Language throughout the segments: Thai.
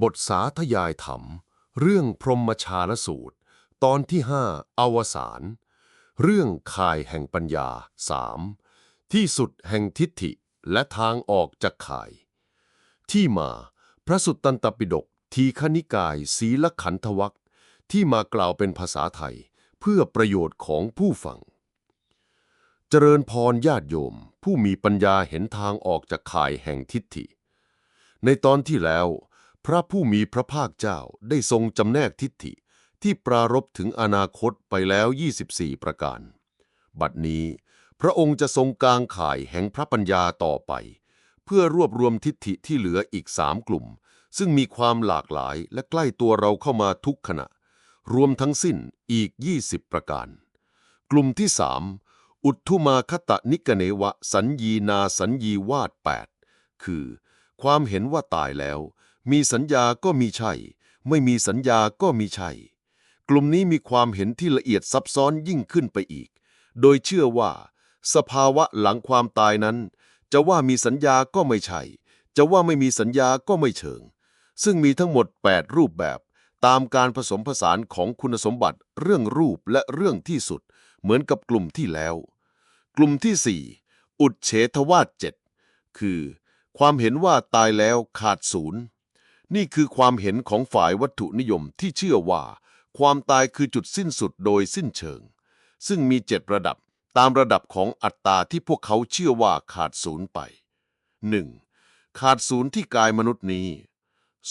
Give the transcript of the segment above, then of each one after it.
บทสาธยายธรรม เรื่องพรหมชาลสูตร ตอนที่ห้าอวสานเรื่องข่ายแห่งปัญญาสามที่สุดแห่งทิฏฐิและทางออกจากข่าย ที่มาพระสุตตันตปิฎกทีฆนิกายศีลขันธวัคที่มากล่าวเป็นภาษาไทย เพื่อประโยชน์ของผู้ฟัง เจริญพรญาติโยม ผู้มีปัญญาเห็นทางออกจากข่ายแห่งทิฏฐิ ในตอนที่แล้ว พระผู้มีพระภาคเจ้าได้ทรงจำแนกทิฏฐิที่ปรารบถึงอนาคตไปแล้ว 24 ประการ บัดนี้ พระองค์จะทรงกลางข่ายแห่งพระปัญญาต่อไป เพื่อรวบรวมทิฏฐิที่เหลืออีกสามกลุ่ม ซึ่งมีความหลากหลายและใกล้ตัวเราเข้ามาทุกขณะ รวมทั้งสิ้นอีก 20 ประการ กลุ่มที่สามอุทุมาคตะนิกเนวะสัญญีนาสัญญีวาด8คือ ความเห็นว่าตายแล้ว มีสัญญาก็มีใช่ ไม่มีสัญญาก็มีใช่ กลุ่มนี้มีความเห็นที่ละเอียดซับซ้อนยิ่งขึ้นไปอีก โดยเชื่อว่า สภาวะหลังความตายนั้น จะว่ามีสัญญาก็ไม่ใช่ จะว่าไม่มีสัญญาก็ไม่เชิง ซึ่งมีทั้งหมด 8 รูปแบบ ตามการผสมผสานของคุณสมบัติเรื่องรูปและเรื่องที่สุด เหมือนกับกลุ่มที่แล้ว กลุ่มที่ 4 อุดเฉทวาดเจ็ดคือ ความเห็นว่าตายแล้วขาดศูนย์ นี่คือความเห็นของฝ่ายวัตถุนิยมที่เชื่อว่า ความตายคือจุดสิ้นสุดโดยสิ้นเชิง ซึ่งมีเจ็ดระดับตามระดับของอัตตาที่พวกเขาเชื่อว่าขาดศูนย์ไป 1. ขาดศูนย์ที่กายมนุษย์นี้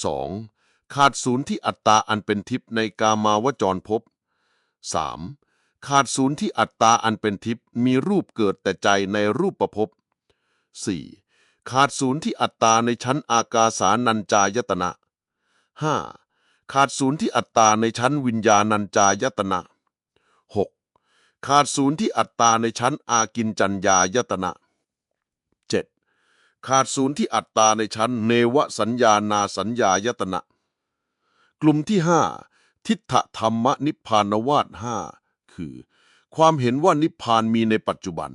2. ขาดศูนย์ที่อัตตาอันเป็นทิพย์ในกามาวจรภพ 3. ขาดศูนย์ที่อัตตาอันเป็นทิพย์มีรูปเกิดแต่ใจในรูปประพบ 4. ขาดศูนย์ที่อัตตาในชั้นอากาสานัญจายตนะ 5. ขาดศูนย์ที่อัตตาในชั้นวิญญาณัญจายตนะ 6. ขาดศูนย์ที่อัตตาในชั้นอากินจัญญายตนะ 7. ขาดศูนย์ที่อัตตาในชั้นเนวสัญญานาสัญญายตนะ กลุ่มที่ 5 ทิฏฐธรรมนิพพานวาดห้าคือ ความเห็นว่านิพพานมีในปัจจุบัน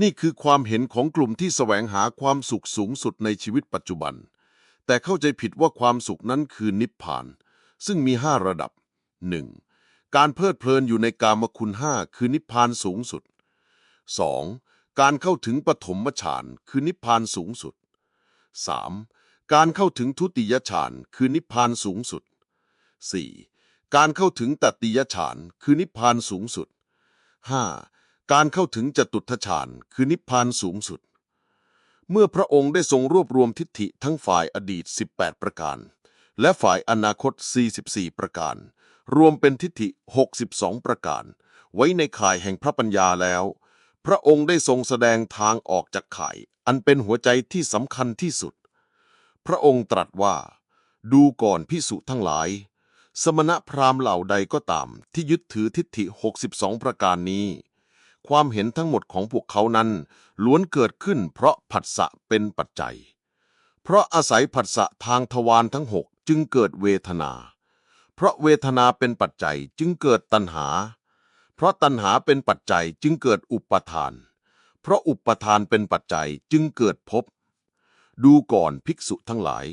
นี่คือความเห็นของกลุ่มที่แสวงหาความสุขสูงสุดในชีวิตปัจจุบัน แต่เข้าใจผิดว่าความสุขนั้นคือนิพพาน ซึ่งมีห้าระดับ 1. การเพลิดเพลินอยู่ในกามคุณห้าคือนิพพานสูงสุด 2. การเข้าถึงปฐมฌานคือนิพพานสูงสุด 3. การเข้าถึงทุติยฌานคือนิพพานสูงสุด 4. การเข้าถึงตติยฌานคือนิพพานสูงสุด 5. การเข้าถึงจตุทฌานคือนิพพานสูงสุด เมื่อพระองค์ได้ทรงรวบรวมทิฏฐิทั้งฝ่ายอดีต 18 ประการ และฝ่ายอนาคต 44 ประการ รวมเป็นทิฏฐิ 62 ประการ ไว้ในข่ายแห่งพระปัญญาแล้ว พระองค์ได้ทรงแสดงทางออกจากข่าย อันเป็นหัวใจที่สำคัญที่สุด พระองค์ตรัสว่า ดูก่อนพิสุทั้งหลาย สมณพราหมณ์เหล่าใดก็ตามที่ยึดถือทิฏฐิ 62 ประการนี้ ความเห็นทั้งหมดของพวกเขานั้น ล้วนเกิดขึ้นเพราะผัสสะเป็นปัจจัย เพราะอาศัยผัสสะทางทวารทั้งหกจึงเกิดเวทนา เพราะเวทนาเป็นปัจจัยจึงเกิดตัณหา เพราะตัณหาเป็นปัจจัยจึงเกิดอุปทาน เพราะอุปทานเป็นปัจจัยจึงเกิดภพดูก่อนภิกษุทั้งหลาย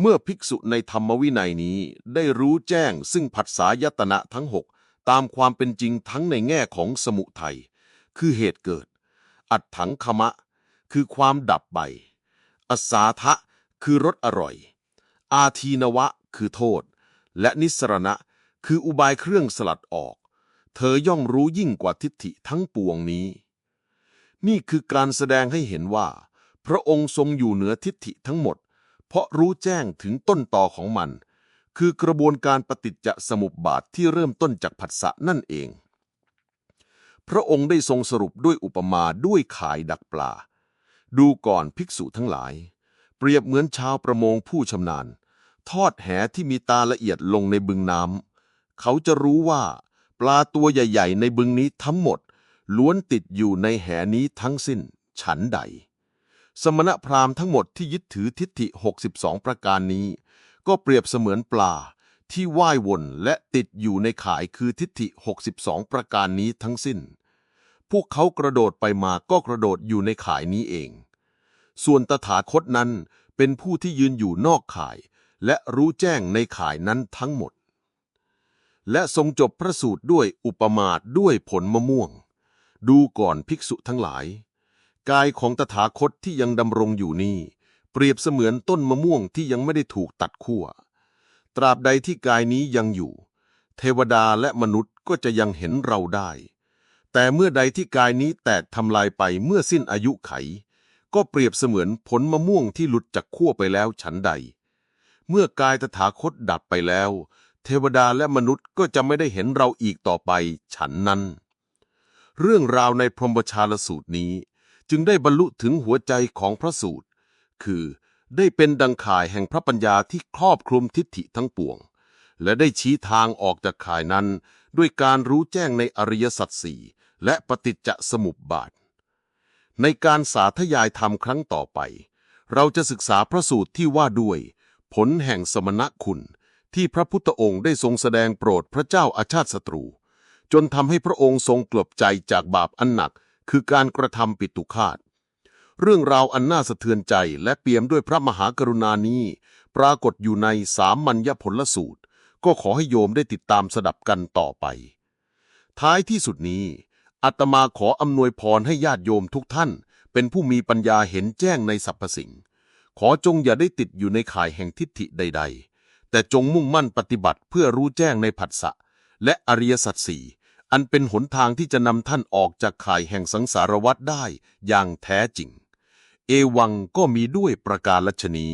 เมื่อภิกษุในธรรมวินัยนี้ได้รู้แจ้งซึ่งผัสสายตนะทั้งหก ตามความเป็นจริงทั้งในแง่ของสมุทัยคือเหตุเกิด อัตถังคมะ คือความดับไปอสาทะคือรสอร่อย อาทีนวะ คือโทษ และนิสรณะ คืออุบายเครื่องสลัดออก เธอย่อมรู้ยิ่งกว่าทิฏฐิทั้งปวงนี้ นี่คือการแสดงให้เห็นว่า พระองค์ทรงอยู่เหนือทิฏฐิทั้งหมด เพราะรู้แจ้งถึงต้นตอของมัน คือกระบวนการปฏิจจสมุปบาทที่เริ่มต้นจากผัสสะนั่นเอง พระองค์ได้ทรงสรุปด้วยอุปมาด้วยขายดักปลา ดูก่อนภิกษุทั้งหลาย เปรียบเหมือนชาวประมงผู้ชำนาญ ทอดแหที่มีตาละเอียดลงในบึงน้ำเขาจะรู้ว่า ปลาตัวใหญ่ ๆ ในบึงนี้ทั้งหมด ล้วนติดอยู่ในแหนี้ทั้งสิ้น ฉันใด สมณพราหมณ์ทั้งหมดที่ยึดถือทิฏฐิ 62 ประการนี้ ก็เปรียบเสมือนปลา ที่ว่ายวนและติดอยู่ในข่ายคือทิฏฐิ 62 ประการนี้ทั้งสิ้น พวกเขากระโดดไปมาก็กระโดดอยู่ในข่ายนี้เอง ส่วนตถาคตนั้นเป็นผู้ที่ยืนอยู่นอกข่าย และรู้แจ้งในข่ายนั้นทั้งหมด และทรงจบพระสูตรด้วยอุปมาด้วยผลมะม่วง ดูก่อนภิกษุทั้งหลาย กายของตถาคตที่ยังดำรงอยู่นี่ เปรียบเสมือนต้นมะม่วงที่ยังไม่ได้ถูกตัดขั้ว ตราบใดที่กายนี้ยังอยู่ เทวดาและมนุษย์ก็จะยังเห็นเราได้ แต่เมื่อใดที่กายนี้แตกทำลายไปเมื่อสิ้นอายุไข ก็เปรียบเสมือนผลมะม่วงที่หลุดจากขั้วไปแล้วฉันใด เมื่อกายตถาคตดับไปแล้ว เทวดาและมนุษย์ก็จะไม่ได้เห็นเราอีกต่อไป ฉันนั้น เรื่องราวในพรหมชาลสูตรนี้จึงได้บรรลุถึงหัวใจของพระสูตร คือ ได้เป็นดังข่ายแห่งพระปัญญาที่ครอบคลุมทิฏฐิทั้งปวง และได้ชี้ทางออกจากข่ายนั้น ด้วยการรู้แจ้งในอริยสัจสี่และปฏิจจสมุปบาท ในการสาธยายธรรมครั้งต่อไป เราจะศึกษาพระสูตรที่ว่าด้วย ผลแห่งสมณคุณ ที่พระพุทธองค์ได้ทรงแสดงโปรดพระเจ้าอาชาติศัตรู จนทำให้พระองค์ทรงกลบใจจากบาปอันหนัก คือการกระทำปิตุคาต เรื่องราวอันน่าสะเทือนใจและเปี่ยมด้วยพระมหากรุณานี้ ปรากฏอยู่ในสามัญญผลสูตร ก็ขอให้โยมได้ติดตามสดับกันต่อไป ท้ายที่สุดนี้อาตมาขออำนวยพรให้ญาติโยมทุกท่าน เป็นผู้มีปัญญาเห็นแจ้งในสรรพสิ่ง ขอจงอย่าได้ติดอยู่ในข่ายแห่งทิฏฐิใด ๆ แต่จงมุ่งมั่นปฏิบัติเพื่อรู้แจ้งในผัสสะและอริยสัจสี่อันเป็นหนทางที่จะนำท่านออกจากข่ายแห่งสังสารวัฏได้อย่างแท้จริง เอวังก็มีด้วยประการลัชนี